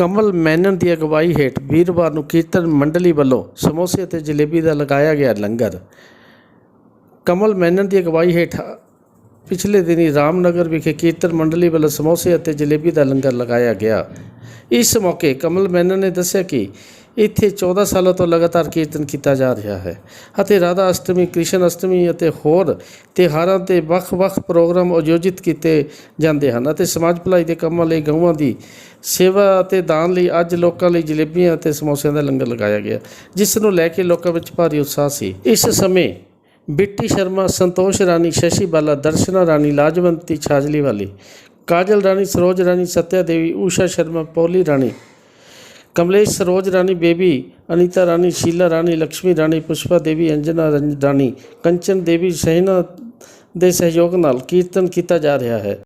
ਕਮਲ ਮੈਨਨ ਦੀ ਅਗਵਾਈ ਹੇਠ ਵੀਰਵਾਰ ਨੂੰ ਕੀਰਤਨ ਮੰਡਲੀ ਵੱਲੋਂ ਸਮੋਸੇ ਅਤੇ ਜਲੇਬੀ ਦਾ ਲਗਾਇਆ ਗਿਆ ਲੰਗਰ। ਕਮਲ ਮੈਨਨ ਦੀ ਅਗਵਾਈ ਹੇਠ ਪਿਛਲੇ ਦਿਨੀ ਰਾਮਨਗਰ ਵਿਖੇ ਕੀਰਤਨ ਮੰਡਲੀ ਵੱਲੋਂ ਸਮੋਸੇ ਅਤੇ ਜਲੇਬੀ ਦਾ ਲੰਗਰ ਲਗਾਇਆ ਗਿਆ। ਇਸ ਮੌਕੇ ਕਮਲ ਮੈਨਨ ਨੇ ਦੱਸਿਆ ਕਿ ਇੱਥੇ 14 ਸਾਲਾਂ ਤੋਂ ਲਗਾਤਾਰ ਕੀਰਤਨ ਕੀਤਾ ਜਾ ਰਿਹਾ ਹੈ ਅਤੇ ਰਾਧਾ ਅਸ਼ਟਮੀ, ਕ੍ਰਿਸ਼ਨ ਅਸ਼ਟਮੀ ਅਤੇ ਹੋਰ ਤਿਉਹਾਰਾਂ ਤੇ ਵੱਖ-ਵੱਖ ਪ੍ਰੋਗਰਾਮ ਆਯੋਜਿਤ ਕੀਤੇ ਜਾਂਦੇ ਹਨ ਅਤੇ ਸਮਾਜ ਭਲਾਈ ਦੇ ਕੰਮਾਂ ਲਈ, ਗਊਆਂ ਦੀ ਸੇਵਾ ਅਤੇ ਦਾਨ ਲਈ ਅੱਜ ਲੋਕਾਂ ਲਈ ਜਲੇਬੀਆਂ ਅਤੇ ਸਮੋਸਿਆਂ ਦਾ ਲੰਗਰ ਲਗਾਇਆ ਗਿਆ, ਜਿਸ ਨੂੰ ਲੈ ਕੇ ਲੋਕਾਂ ਵਿੱਚ ਭਾਰੀ ਉਤਸ਼ਾਹ ਸੀ। ਇਸ ਸਮੇਂ ਬਿੱਟੀ ਸ਼ਰਮਾ, ਸੰਤੋਸ਼ ਰਾਣੀ, ਸ਼ਸ਼ੀ ਬਾਲਾ, ਦਰਸ਼ਨਾ ਰਾਣੀ, ਲਾਜਵੰਤੀ ਛਾਜਲੀ ਵਾਲੀ, ਕਾਜਲ ਰਾਣੀ, ਸਰੋਜ ਰਾਣੀ, ਸਤਿਆ ਦੇਵੀ, ਊਸ਼ਾ ਸ਼ਰਮਾ, ਪੌਲੀ ਰਾਣੀ ਕਮਲੇਸ਼ ਸਰੋਜ ਰਾਣੀ ਬੇਬੀ ਅਨੀਤਾ ਰਾਣੀ ਸ਼ੀਲਾ ਰਾਣੀ ਲక్ష్ਮੀ ਰਾਣੀ ਪੁਸ਼ਪਾ ਦੇਵੀ ਅੰਜਨਾ ਰੰਜ- ਰਾਣੀ ਕੰਚਨ ਦੇਵੀ ਸਹਿਨਾ ਦੇ ਸਹਿਯੋਗ ਨਾਲ ਕੀਰਤਨ ਕੀਤਾ ਜਾ ਰਿਹਾ ਹੈ